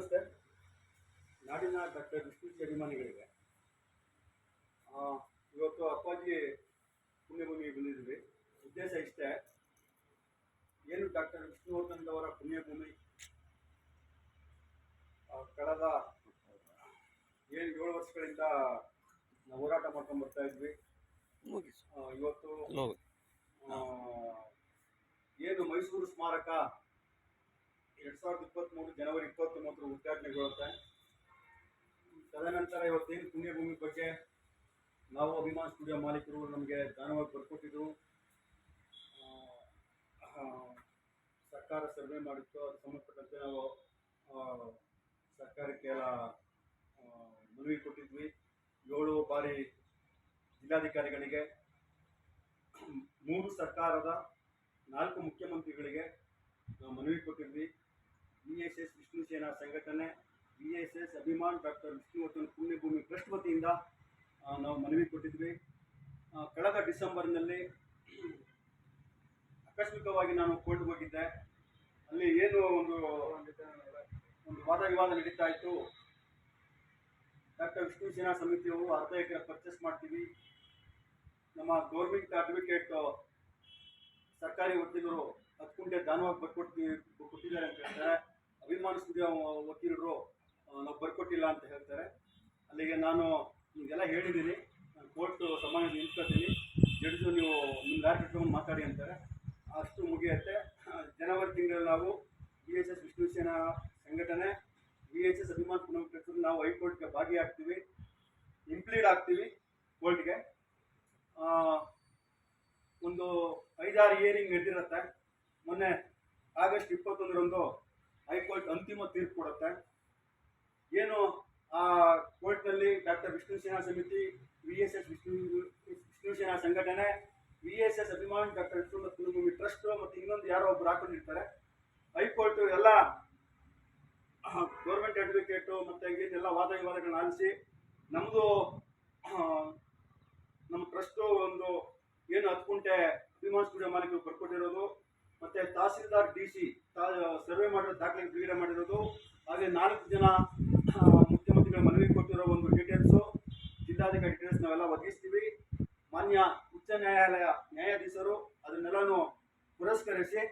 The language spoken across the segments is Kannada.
ನಮಸ್ತೆ. ನಾಡಿನ ಡಾಕ್ಟರ್ ವಿಷ್ಣು ಅಭಿಮಾನಿಗಳಿಗೆ ಆ, ಇವತ್ತು ಅಪ್ಪಾಜಿ ಪುಣ್ಯಭೂಮಿಗೆ ಬಂದಿದ್ದೀವಿ. ಉದ್ದೇಶ ಇಷ್ಟೇ ಏನು ಡಾಕ್ಟರ್ ವಿಷ್ಣುವರ್ಧನ್ ಅವರ ಪುಣ್ಯಭೂಮಿ? ಆ, ಕಳೆದ ಏನು ಏಳು ವರ್ಷಗಳಿಂದ ನಾವು ಹೋರಾಟ ಮಾಡ್ಕೊಂಡು ಬರ್ತಾ ಇದ್ವಿ. ಆ, ಇವತ್ತು ಏನು ಮೈಸೂರು ಸ್ಮಾರಕ ಎರಡ್ ಸಾವಿರದ ಇಪ್ಪತ್ತ್ಮೂರು ಜನವರಿ ಇಪ್ಪತ್ತೊಂಬತ್ತರ ಉದ್ಘಾಟನೆಗೊಳ್ಳುತ್ತೆ. ತದನಂತರ ಇವತ್ತೇನು ಪುಣ್ಯಭೂಮಿ ಬಗ್ಗೆ ನಾವು ಅಭಿಮಾನ ಸ್ಟುಡಿಯೋ ಮಾಲೀಕರು ನಮಗೆ ದಾನವಾಗಿ ಬರ್ಕೊಟ್ಟಿದ್ರು. ಸರ್ಕಾರ ಸರ್ವೆ ಮಾಡಿತ್ತು ಅದಕ್ಕೆ ಸಂಬಂಧಪಟ್ಟಂತೆ ನಾವು ಸರ್ಕಾರಕ್ಕೆ ಎಲ್ಲ ಮನವಿ ಕೊಟ್ಟಿದ್ವಿ. ಏಳು ಬಾರಿ ಜಿಲ್ಲಾಧಿಕಾರಿಗಳಿಗೆ, ಮೂರು ಸರ್ಕಾರದ ನಾಲ್ಕು ಮುಖ್ಯಮಂತ್ರಿಗಳಿಗೆ ನಾವು ಮನವಿ ಕೊಟ್ಟಿದ್ವಿ. V S S Vishnu Sena ಸಂಘಟನೆ B S S Abhiman doctor Vishnuvardhan Punyabhoomi trust ವತಿಯಿಂದ ನಾವು ಮನವಿ ಕೊಟ್ಟಿದ್ವಿ. ಕಳೆದ ಡಿಸೆಂಬರ್ನಲ್ಲಿ ಆಕಸ್ಮಿಕವಾಗಿ ನಾನು ಕೋರ್ಟ್ಗೆ ಹೋಗಿದ್ದೆ. ಅಲ್ಲಿ ಏನು ಒಂದು ಒಂದು ವಾದ ವಿವಾದ ನಡೀತಾ ಇತ್ತು. ಡಾಕ್ಟರ್ ವಿಷ್ಣು ಸೇನಾ ಸಮಿತಿಯವರು ಅರ್ಧ ಎಕರೆ ಪರ್ಚೇಸ್ ಮಾಡ್ತೀವಿ. ನಮ್ಮ ಗೌರ್ಮೆಂಟ್ ಅಡ್ವೊಕೇಟ್ ಸರ್ಕಾರಿ ವಕೀಲರು ಹತ್ತು ಕುಂಟೆ ದಾನವಾಗಿ ಬರ್ಕೊಡ್ತೀವಿ ಕೊಟ್ಟಿದ್ದಾರೆ ಅಂತ ಅಭಿಮಾನ ವಕೀಲರು ನಾವು ಬರ್ಕೊಟ್ಟಿಲ್ಲ ಅಂತ ಹೇಳ್ತಾರೆ. ಅಲ್ಲಿಗೆ ನಾನು ನಿಮಗೆಲ್ಲ ಹೇಳಿದ್ದೀನಿ. ಕೋರ್ಟ್ ಸಮಾನ ನಿಲ್ಸ್ಕೊತೀನಿ ಜಡ್ಜು ನೀವು ನಿಮ್ಮ ಲಾರಿ ಕಟ್ಕೊಂಡು ಮಾತಾಡಿ ಅಂತಾರೆ. ಅಷ್ಟು ಮುಗಿಯುತ್ತೆ. ಜನವರಿ ತಿಂಗಳಲ್ಲಿ ನಾವು ಬಿ ಎಚ್ ಎಸ್ ವಿಷ್ಣುಸೇನಾ ಸಂಘಟನೆ ಬಿ ಎಚ್ ಎಸ್ ಅಭಿಮಾನ ಪುನಃ ನಾವು ಹೈಕೋರ್ಟ್ಗೆ ಭಾಗಿಯಾಗ್ತೀವಿ. ಇಂಪ್ಲೀಡ್ ಆಗ್ತೀವಿ ಕೋರ್ಟ್ಗೆ. ಒಂದು ಐದಾರು ಇಯರಿಂಗ್ ನಡೆದಿರುತ್ತೆ. ಮೊನ್ನೆ ಆಗಸ್ಟ್ ಇಪ್ಪತ್ತೊಂದರಂದು ಹೈಕೋರ್ಟ್ ಅಂತಿಮ ತೀರ್ಪು ಕೊಡುತ್ತೆ. ಏನು, ಆ ಕೋರ್ಟ್ನಲ್ಲಿ doctor Vishnu Sena Samiti, V S S Vishnu Vishnu ಸಂಘಟನೆ, V S S Abhiman doctor Vishnu Kulabhoomi trust ಮತ್ತು ಇನ್ನೊಂದು ಯಾರೋ ಒಬ್ರು ಹಾಕೊಂಡಿರ್ತಾರೆ. ಹೈಕೋರ್ಟ್ ಎಲ್ಲ ಗೌರ್ಮೆಂಟ್ ಅಡ್ವೊಕೇಟು ಮತ್ತು ಏನೆಲ್ಲ ವಾದ ವಿವಾದಗಳನ್ನ ಆಲಿಸಿ ನಮ್ಮದು ನಮ್ಮ ಟ್ರಸ್ಟು ಒಂದು ಏನು ಹತ್ತು ಕುಂಟೆ ಅಭಿಮಾನ್ ಸ್ಟುಡಿಯೋ ಮಾಲೀಕರು ಬರ್ಕೊಟ್ಟಿರೋದು ಮತ್ತೆ ತಹಸೀಲ್ದಾರ್ ಡಿ ಸಿ ಸರ್ವೆ ಮಾಡಿರೋ ದಾಖಲೆ ಬಿಡುಗಡೆ ಮಾಡಿರೋದು. ಹಾಗೆ ನಾಲ್ಕು ಜನ ಮುಖ್ಯಮಂತ್ರಿಗಳ ಮನವಿ ಕೊಟ್ಟಿರೋ ಒಂದು ಡೀಟೇಲ್ಸು ಜಿಲ್ಲಾಧಿಕಾರಿ ಡೀಟೇಲ್ಸ್ ನಾವೆಲ್ಲ ಒದಗಿಸ್ತೀವಿ. ಮಾನ್ಯ ಉಚ್ಚ ನ್ಯಾಯಾಲಯ ನ್ಯಾಯಾಧೀಶರು ಅದನ್ನೆಲ್ಲನೂ ಪುರಸ್ಕರಿಸಿ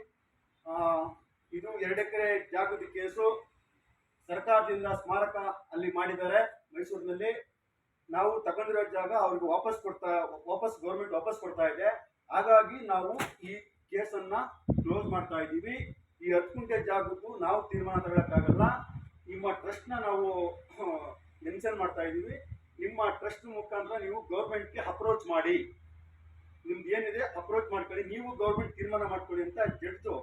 ಇದು ಎರಡು ಎಕರೆ ಜಾಗೃತಿ ಕೇಸು ಸರ್ಕಾರದಿಂದ ಸ್ಮಾರಕ ಅಲ್ಲಿ ಮಾಡಿದ್ದಾರೆ ಮೈಸೂರಿನಲ್ಲಿ. ನಾವು ತಗೊಂಡಿರೋ ಜಾಗ ಅವ್ರಿಗೆ ವಾಪಸ್ ಕೊಡ್ತಾ, ವಾಪಸ್ ಗೌರ್ಮೆಂಟ್ ವಾಪಸ್ ಕೊಡ್ತಾ ಇದೆ. ಹಾಗಾಗಿ ನಾವು ಈ ಕೇಸನ್ನ ಕ್ಲೋಸ್ ಮಾಡ್ತಾ ಇದ್ದೀವಿ. ಈ ಹತ್ತು ಕುಂಟೆ ಜಾಗಕ್ಕೂ ನಾವು ತೀರ್ಮಾನ ತಗೊಳಕ್ಕಾಗಲ್ಲ. ನಿಮ್ಮ ಟ್ರಸ್ಟ್ನ ನಾವು ಮೆನ್ಷನ್ ಮಾಡ್ತಾ ಇದ್ದೀವಿ. ನಿಮ್ಮ ಟ್ರಸ್ಟ್ ಮುಖಾಂತರ ನೀವು ಗೌರ್ಮೆಂಟ್ಗೆ ಅಪ್ರೋಚ್ ಮಾಡಿ. ನಿಮ್ದು ಏನಿದೆ ಅಪ್ರೋಚ್ ಮಾಡ್ಕೊಳ್ಳಿ. ನೀವು ಗೌರ್ಮೆಂಟ್ ತೀರ್ಮಾನ ಮಾಡ್ಕೊಳ್ಳಿ ಅಂತ ಜಡ್ಜು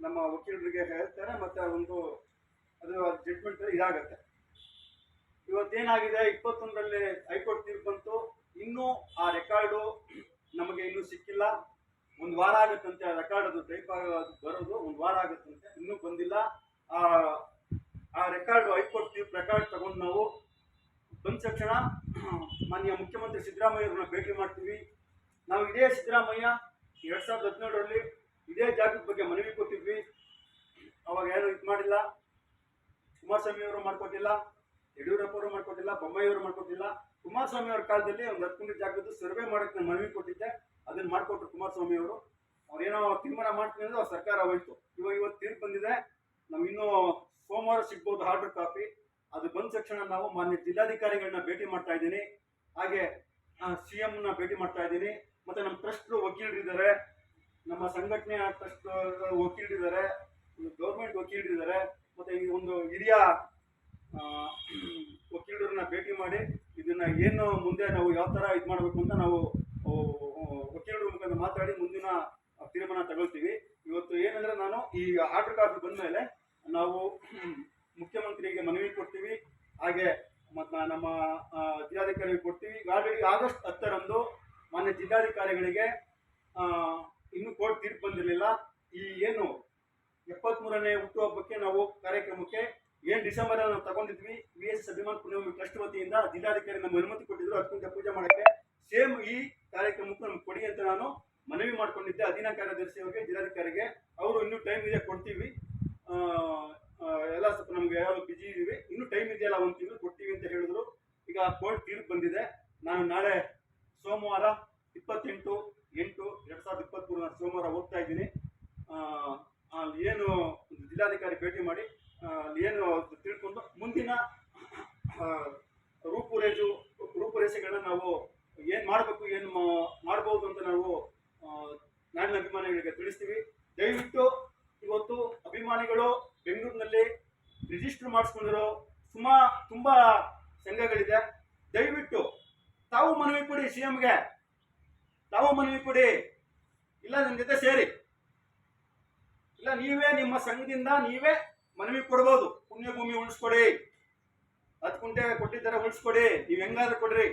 ನಮ್ಮ ವಕೀಲರಿಗೆ ಹೇಳ್ತಾರೆ ಮತ್ತೆ ಒಂದು ಅದು ಜಡ್ಜ್ಮೆಂಟ್ ಇದಾಗತ್ತೆ. ಇವತ್ತೇನಾಗಿದೆ? ಇಪ್ಪತ್ತೊಂದರಲ್ಲಿ ಹೈಕೋರ್ಟ್ ತೀರ್ಪು ಬಂತು. ಇನ್ನೂ ಆ ರೆಕಾರ್ಡು ನಮಗೆ ಇನ್ನೂ ಸಿಕ್ಕಿಲ್ಲ. ಒಂದು ವಾರ ಆಗುತ್ತಂತೆ, ಆ ರೆಕಾರ್ಡ್ ಅದು ಟೈಪ್ ಆಗೋದು ಬರೋದು, ಒಂದು ವಾರ ಆಗುತ್ತಂತೆ, ಇನ್ನೂ ಬಂದಿಲ್ಲ. ಆ ಆ ರೆಕಾರ್ಡ್ ಹೈಕೋರ್ಟ್ ತೀರ್ಪು ರೆಕಾರ್ಡ್ ತಗೊಂಡು ನಾವು ಬಂದ ತಕ್ಷಣ ಮಾನ್ಯ ಮುಖ್ಯಮಂತ್ರಿ ಸಿದ್ದರಾಮಯ್ಯವ್ರನ್ನ ಭೇಟಿ ಮಾಡ್ತೀವಿ. ನಾವು ಇದೇ ಸಿದ್ದರಾಮಯ್ಯ, ಎರಡ್ ಸಾವಿರದ ಹದಿನೇಳರಲ್ಲಿ ಇದೇ ಜಾಗದ ಬಗ್ಗೆ ಮನವಿ ಕೊಟ್ಟಿದ್ವಿ. ಅವಾಗ ಏನು ಇದು ಮಾಡಿಲ್ಲ. ಕುಮಾರಸ್ವಾಮಿ ಅವರು ಮಾಡ್ಕೊಟ್ಟಿಲ್ಲ, ಯಡಿಯೂರಪ್ಪ ಅವರು ಮಾಡ್ಕೊಟ್ಟಿಲ್ಲ, ಬೊಮ್ಮಾಯಿ ಅವರು ಮಾಡ್ಕೊಟ್ಟಿಲ್ಲ. ಕುಮಾರಸ್ವಾಮಿ ಅವ್ರ ಕಾಲದಲ್ಲಿ ಒಂದು ಹತ್ತು ಜಾಗದ್ದು ಸರ್ವೆ ಮಾಡಕ್ಕೆ ನಾನು ಮನವಿ ಕೊಟ್ಟಿದ್ದೆ. ಅದನ್ನ ಮಾಡಿಕೊಟ್ರು ಕುಮಾರಸ್ವಾಮಿ ಅವರು. ಅವ್ರೇನೋ ತೀರ್ಮಾನ ಮಾಡ್ತೀನಿ ಅಂದ್ರೆ ಸರ್ಕಾರ ಹೋಯ್ತು. ಇವಾಗ ಇವತ್ತು ತೀರ್ಪು ಬಂದಿದೆ. ನಾವು ಇನ್ನೂ ಸೋಮವಾರ ಸಿಗ್ಬೋದು ಹಾರ್ಡರ್ ಕಾಪಿ ಅದು ಬಂದ ತಕ್ಷಣ ನಾವು ಮಾನ್ಯ ಜಿಲ್ಲಾಧಿಕಾರಿಗಳನ್ನ ಭೇಟಿ ಮಾಡ್ತಾ ಇದ್ದೀನಿ. ಹಾಗೆ ಸಿ ಎಂನ ಭೇಟಿ ಮಾಡ್ತಾ ಇದ್ದೀನಿ. ಮತ್ತೆ ನಮ್ಮ ಟ್ರಸ್ಟ್ ವಕೀಲರಿದ್ದಾರೆ ನಮ್ಮ ಸಂಘಟನೆಯ ಟ್ರಸ್ಟ್ ವಕೀಲರಿದ್ದಾರೆ ಗೌರ್ಮೆಂಟ್ ವಕೀಲರಿದ್ದಾರೆ ಮತ್ತೆ ಈ ಒಂದು ಹಿರಿಯ ವಕೀಲರನ್ನ ಭೇಟಿ ಮಾಡಿ ಇದನ್ನ ಏನು ಮುಂದೆ ನಾವು ಯಾವ ತರ ಇದು ಮಾಡಬೇಕು ಅಂತ ನಾವು ವಕೀಲರ ಮುಖಾಂತರ ಮಾತಾಡಿ ಮುಂದಿನ ತೀರ್ಮಾನ ತಗೊಳ್ತೀವಿ. ಇವತ್ತು ಏನಂದ್ರೆ ನಾನು ಈ ಆರ್ಡರ್ ಬಂದ ಮೇಲೆ ನಾವು ಮುಖ್ಯಮಂತ್ರಿಗೆ ಮನವಿ ಕೊಡ್ತೀವಿ. ಹಾಗೆ ಮತ್ತು ನಮ್ಮ ಜಿಲ್ಲಾಧಿಕಾರಿಗೆ ಕೊಡ್ತೀವಿ. ಆಲ್ರೆಡಿ ಆಗಸ್ಟ್ ಹತ್ತರಂದು ಮಾನ್ಯ ಜಿಲ್ಲಾಧಿಕಾರಿಗಳಿಗೆ ಇನ್ನೂ ಕೋರ್ಟ್ ತೀರ್ಪು ಬಂದಿರಲಿಲ್ಲ. ಈ ಏನು ಎಪ್ಪತ್ಮೂರನೇ ಹುಟ್ಟುಹಬ್ಬಕ್ಕೆ ನಾವು ಕಾರ್ಯಕ್ರಮಕ್ಕೆ ಏನು ಡಿಸೆಂಬರ್ ನಾವು ತಗೊಂಡಿದ್ವಿ. V S Abhiman Punyabhoomi trust ವತಿಯಿಂದ ಜಿಲ್ಲಾಧಿಕಾರಿ ನಮ್ಮ ಅನುಮತಿ ಕೊಟ್ಟಿದ್ರು. ಅದಕ್ಕಿಂತ ಪೂಜೆ ಮಾಡಕ್ಕೆ ಸೇಮ್ ಈ ಕಾರ್ಯಕ್ರಮಕ್ಕೂ ನಮ್ಗೆ ಕೊಡಿ ಅಂತ ನಾನು ಮನವಿ ಮಾಡ್ಕೊಂಡಿದ್ದೆ ಅಧೀನ ಕಾರ್ಯದರ್ಶಿ ಅವರಿಗೆ, ಜಿಲ್ಲಾಧಿಕಾರಿಗೆ. ಅವರು ಇನ್ನೂ ಟೈಮ್ ಇದೆ ಕೊಡ್ತೀವಿ. ಎಲ್ಲ ಸ್ವಲ್ಪ ನಮಗೆ ಯಾವಾಗ ಬಿಜಿ ಇದ್ದೀವಿ ಇನ್ನೂ ಟೈಮ್ ಇದೆಯಲ್ಲ ಒಂದು ತಿಂಗಳು ಕೊಡ್ತೀವಿ ಅಂತ ಹೇಳಿದ್ರು. ಈಗ ಕೋರ್ಟ್ ತೀರ್ಪು ಬಂದಿದೆ. ನಾನು ನಾಳೆ ಸೋಮವಾರ ಇಪ್ಪತ್ತೆಂಟು, ಎಂಟು, ಎರಡು ಸಾವಿರದ ಇಪ್ಪತ್ತ್ಮೂರು ನಾನು ಸೋಮವಾರ ಹೋಗ್ತಾ ಇದ್ದೀನಿ. ಏನು ಜಿಲ್ಲಾಧಿಕಾರಿ ಭೇಟಿ ಮಾಡಿ ಏನು ತಿಳ್ಕೊಂಡು ಮುಂದಿನ ರೂಪುರೇಜು ರೂಪುರೇಷು ರೂಪುರೇಷೆಗಳನ್ನ ನಾವು ಏನು ಮಾಡಬೇಕು, ಏನು ಮಾಡ್ಬೋದು ಅಂತ ನಾವು ನಾಡಿನ ಅಭಿಮಾನಿಗಳಿಗೆ ತಿಳಿಸ್ತೀವಿ. ದಯವಿಟ್ಟು ಇವತ್ತು ಅಭಿಮಾನಿಗಳು ಬೆಂಗಳೂರಿನಲ್ಲಿ ರಿಜಿಸ್ಟರ್ ಮಾಡಿಸ್ಕೊಂಡಿರೋ ಸುಮಾ ತುಂಬ ಸಂಘಗಳಿದೆ. ದಯವಿಟ್ಟು ತಾವು ಮನವಿ ಕೊಡಿ ಸಿ ಎಂಗೆ ತಾವು ಮನವಿ ಕೊಡಿ. ಇಲ್ಲ ನನ್ನ ಜೊತೆ ಸೇರಿ. ಇಲ್ಲ ನೀವೇ ನಿಮ್ಮ ಸಂಘದಿಂದ ನೀವೇ ಮನವಿ ಕೊಡ್ಬೋದು. ಪುಣ್ಯಭೂಮಿ ಉಳಿಸ್ಕೊಡಿ. ಹತ್ತು ಕುಂಟೆ ಕೊಟ್ಟಿದ್ದಾರೆ ಉಳಿಸ್ಕೊಡಿ. ನೀವು ಹೆಂಗಾದ್ರೂ ಕೊಡ್ರಿ.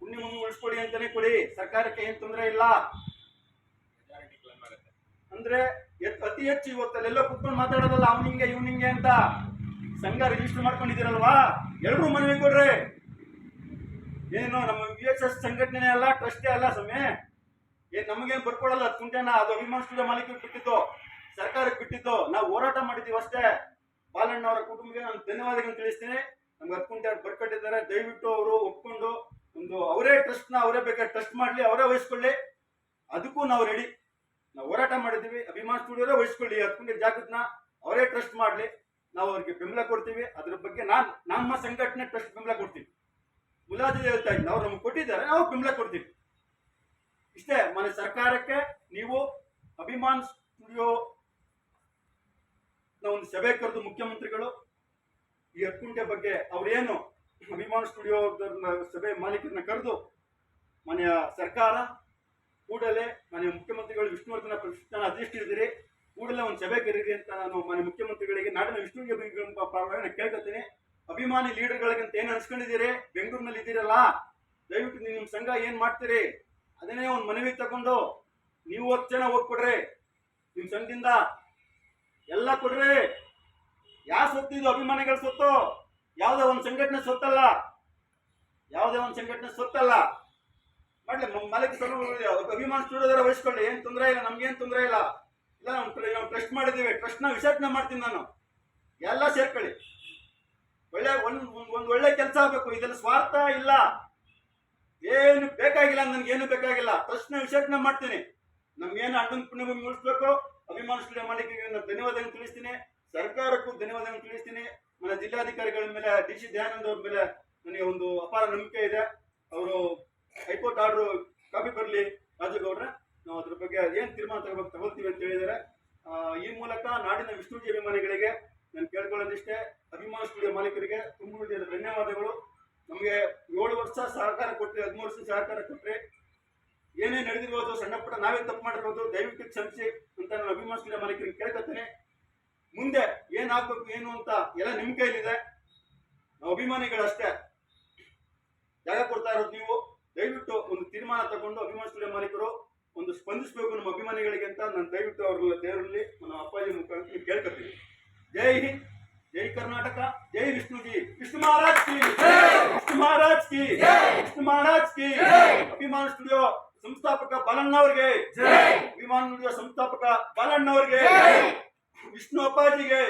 ಪುಣ್ಯಭೂಮಿ ಉಳಿಸ್ಕೊಡಿ ಅಂತಾನೆ ಕೊಡಿ. ಸರ್ಕಾರಕ್ಕೆ ಏನು ತೊಂದರೆ ಇಲ್ಲ. ಅಂದ್ರೆ ಅತಿ ಹೆಚ್ಚು ಇವತ್ತಲ್ಲೆಲ್ಲ ಕುತ್ಕೊಂಡು ಮಾತಾಡೋದಲ್ಲ ಅವ್ನಿಂಗೆ ಇವ್ನಿಂಗೆ ಅಂತ ಸಂಘ ರಿಜಿಸ್ಟರ್ ಮಾಡ್ಕೊಂಡಿದ್ದೀರಲ್ವಾ? ಎಲ್ರೂ ಮನವಿ ಕೊಡ್ರಿ. ಏನು, ನಮ್ಮ ವಿ ಎಸ್ ಎಸ್ ಸಂಘಟನೆ ಅಲ್ಲ ಟ್ರಸ್ಟೇ ಅಲ್ಲ ಸಮಯ ಏನ್, ನಮಗೇನು ಬರ್ಕೊಡಲ್ಲ ಕುಂಟೆನ ಅದು ಅಭಿಮಾನ ಸ್ಟುಡಿಯೋ ಮಾಲೀಕರಿಗೆ ಬಿಟ್ಟಿದ್ದು, ಸರ್ಕಾರಕ್ಕೆ ಬಿಟ್ಟಿದ್ದು. ನಾವು ಹೋರಾಟ ಮಾಡಿದ್ದೀವಿ ಅಷ್ಟೇ. ಬಾಲಣ್ಣ ಅವರ ಕುಟುಂಬಕ್ಕೆ ನಾನು ಧನ್ಯವಾದಗಳನ್ನು ತಿಳಿಸ್ತೀನಿ. ನಮ್ಗೆ ಹತ್ತು ಕುಂಟೆ ಬರ್ಕೊಟ್ಟಿದ್ದಾರೆ, ದಯವಿಟ್ಟು ಅವರು ಒಪ್ಕೊಂಡು ಒಂದು ಅವರೇ ಟ್ರಸ್ಟ್ನ ಅವರೇ ಬೇಕಾದ್ರೆ ಟ್ರಸ್ಟ್ ಮಾಡಲಿ, ಅವರೇ ವಹಿಸ್ಕೊಳ್ಳಿ. ಅದಕ್ಕೂ ನಾವು ರೆಡಿ ನಾವು ಹೋರಾಟ ಮಾಡಿದ್ದೀವಿ, ಅಭಿಮಾನ ಸ್ಟುಡಿಯೋರೇ ವಹಿಸ್ಕೊಳ್ಳಿ ಹತ್ತು ಜಾಗೃತನ ಅವರೇ ಟ್ರಸ್ಟ್ ಮಾಡಲಿ. ನಾವು ಅವ್ರಿಗೆ ಬೆಂಬಲ ಕೊಡ್ತೀವಿ. ಅದ್ರ ಬಗ್ಗೆ ನಾನು, ನಮ್ಮ ಸಂಘಟನೆ ಟ್ರಸ್ಟ್ ಬೆಂಬಲ ಕೊಡ್ತೀವಿ. ಮುಲಾಜಿ ಹೇಳ್ತಾ ಇದ್ದೀನಿ ಅವ್ರು ನಮ್ಗೆ ಕೊಟ್ಟಿದ್ದಾರೆ, ನಾವು ಬೆಂಬಲ ಕೊಡ್ತೀವಿ. ಇಷ್ಟೇ, ಮನೆ ಸರ್ಕಾರಕ್ಕೆ ನೀವು ಅಭಿಮಾನ್ ಸ್ಟುಡಿಯೋ ಒಂದು ಸಭೆ ಕರೆದು ಮುಖ್ಯಮಂತ್ರಿಗಳು ಈ ಹತ್ತುಂಟೆ ಬಗ್ಗೆ ಅವರೇನು ಅಭಿಮಾನ್ ಸ್ಟುಡಿಯೋ ಸಭೆ ಮಾಲೀಕರನ್ನ ಕರೆದು ಮನೆಯ ಸರ್ಕಾರ ಕೂಡಲೇ ಮನೆ ಮುಖ್ಯಮಂತ್ರಿಗಳು ವಿಷ್ಣುವರ್ಧನ ಪ್ರತಿಷ್ಠಾನ ಅಧಿಷ್ಠಿಸಿದಿರಿ. ಕೂಡಲೇ ಒಂದು ಸಭೆ ಕರೀರಿ ಅಂತ ನಾನು ಮನೆ ಮುಖ್ಯಮಂತ್ರಿಗಳಿಗೆ, ನಾಡಿನ ವಿಷ್ಣುವಿಗೆ ನಾನು ಕೇಳ್ಕೊತೀನಿ. ಅಭಿಮಾನಿ ಲೀಡರ್ಗಳಿಗೆ ಅಂತ ಏನು ಅನ್ಸ್ಕೊಂಡಿದ್ದೀರಿ? ಬೆಂಗಳೂರಿನಲ್ಲಿ ಇದ್ದೀರಲ್ಲ? ದಯವಿಟ್ಟು ನಿಮ್ಮ ಸಂಘ ಏನು ಮಾಡ್ತೀರಿ? ಅದನ್ನೇ ಒಂದು ಮನವಿ ತಗೊಂಡು ನೀವು ಹತ್ತು ಜನ ಹೋಗ್ಕೊಡ್ರಿ ನಿಮ್ಮ ಸಂಘದಿಂದ ಎಲ್ಲ ಕೊಡ್ರಿ. ಯಾವ ಸೊತ್ತು ಇದು? ಅಭಿಮಾನಿಗಳ ಸೊತ್ತು? ಯಾವುದೇ ಒಂದು ಸಂಘಟನೆ ಸೊತ್ತಲ್ಲ. ಯಾವುದೇ ಒಂದು ಸಂಘಟನೆ ಸೊತ್ತಲ್ಲ. ಮಾಡ್ಲಿ ಮ- ಮಾಲೀಕ ಸ್ವಲ್ಪ ಅಭಿಮಾನ ಸ್ಟುಡಿಯೋದರ ವಹಿಸ್ಕೊಳ್ಳಿ. ಏನು ತೊಂದರೆ ಇಲ್ಲ ನಮ್ಗೇನು ತೊಂದರೆ ಇಲ್ಲ. ಇಲ್ಲ, ನಾವು ಟ್ರಸ್ಟ್ ಮಾಡಿದ್ದೀವಿ. ಟ್ರಸ್ಟ್ನ ವಿಸರ್ಜನೆ ಮಾಡ್ತೀನಿ ನಾನು. ಎಲ್ಲ ಸೇರ್ಕೊಳ್ಳಿ. ಒಳ್ಳೆ, ಒಂದು ಒಂದು ಒಳ್ಳೆ ಕೆಲಸ ಆಗಬೇಕು. ಇದೆಲ್ಲ ಸ್ವಾರ್ಥ ಇಲ್ಲ. ಏನು ಬೇಕಾಗಿಲ್ಲ ನನ್ಗೇನು ಬೇಕಾಗಿಲ್ಲ. ಟ್ರಸ್ಟ್ನ ವಿಸರ್ಜನೆ ಮಾಡ್ತೀನಿ. ನಮ್ಗೇನು ಅಣ್ಣನ ಪುಣ್ಯಭೂಮಿ ಉಳಿಸ್ಬೇಕು ಅಭಿಮಾನ ಸ್ಟುಡಿಯೋ ಮಾಲೀಕರಿಗೆ ನಾನು ಧನ್ಯವಾದಗಳನ್ನು ತಿಳಿಸ್ತೀನಿ. ಸರ್ಕಾರಕ್ಕೂ ಧನ್ಯವಾದಗಳನ್ನು ತಿಳಿಸ್ತೀನಿ. ನನ್ನ ಜಿಲ್ಲಾಧಿಕಾರಿಗಳ ಮೇಲೆ, ಡಿ ಸಿ ದಯಾನಂದ್ ಅವ್ರ ಮೇಲೆ ನನಗೆ ಒಂದು ಅಪಾರ ನಂಬಿಕೆ ಇದೆ. ಅವರು ಹೈಕೋರ್ಟ್ ಆರ್ಡರ್ ಕಾಪಿ ಬರಲಿ ರಾಜಗೌಡ್ರೆ, ನಾವು ಅದ್ರ ಬಗ್ಗೆ ಏನು ತೀರ್ಮಾನ ತಗೋಬೇಕು ತಗೊಳ್ತೀವಿ ಅಂತ ಹೇಳಿದ್ದಾರೆ ಈ ಮೂಲಕ ನಾಡಿನ ವಿಷ್ಣುಜಿ ಅಭಿಮಾನಿಗಳಿಗೆ ನಾನು ಕೇಳ್ಕೊಳ್ಳೋದಿಷ್ಟೇ, ಅಭಿಮಾನ ಸ್ಟುಡಿಯೋ ಮಾಲೀಕರಿಗೆ ತುಂಬ ಧನ್ಯವಾದಗಳು. ನಮಗೆ ಏಳು ವರ್ಷ ಸಹಕಾರ ಕೊಟ್ಟರೆ ಹದಿಮೂರು ವರ್ಷ ಸಹಕಾರ ಕೊಟ್ಟರೆ ಏನೇ ನಡೆದಿರ್ಬೋದು, ಸಣ್ಣ ಪುಟ್ಟ ನಾವೇ ತಪ್ಪು ಮಾಡಿರ್ಬೋದು, ದಯವಿಟ್ಟು ಕ್ಷಮಿಸಿ ಅಂತ ನಾನು ಅಭಿಮಾನ ಸ್ಟುಡಿಯೋ ಮಾಲೀಕರಿಗೆ ಕೇಳ್ಕೊತೇನೆ. ಮುಂದೆ ಏನಾಗಬೇಕು ಏನು ಅಂತ ಎಲ್ಲ ನಿಮ್ಮ ಕೈಲಿದೆ. ನಾವು ಅಭಿಮಾನಿಗಳಷ್ಟೇ. ಜಾಗ ಕೊಡ್ತಾ ಇರೋದು ನೀವು. ದಯವಿಟ್ಟು ಒಂದು ತೀರ್ಮಾನ ತಗೊಂಡು ಅಭಿಮಾನ ಸ್ಟುಡಿಯೋ ಮಾಲೀಕರು ಒಂದು ಸ್ಪಂದಿಸಬೇಕು ನಮ್ಮ ಅಭಿಮಾನಿಗಳಿಗೆ ಅಂತ ನಾನು ದಯವಿಟ್ಟು ಅವ್ರ ದೇವರಲ್ಲಿ ನಮ್ಮ ಅಪ್ಪಾಜಿ ಮುಖಾಂತರ ಕೇಳ್ಕೊತೀನಿ ಜೈ ಹಿಂದ್ ಜೈ ಕರ್ನಾಟಕ ಜೈ ವಿಷ್ಣುಜಿ. ವಿಷ್ಣು ಮಹಾರಾಜ್ ಕಿ ವಿಷ್ಣು ಮಹಾರಾಜ್ ಕಿ ವಿಷ್ಣು ಮಹಾರಾಜ್ ಕಿ ಅಭಿಮಾನ ಸ್ಟುಡಿಯೋ ಸಂಸ್ಥಾಪಕ ಬಾಲಣ್ಣ ಅವ್ರಿಗೆ ಅಭಿಮಾನ ಸ್ಟುಡಿಯೋ ಸಂಸ್ಥಾಪಕ ಬಾಲಣ್ಣವ್ರಿಗೆ ವಿಷ್ಣು ಅಪ್ಪಾಜಿಗೆ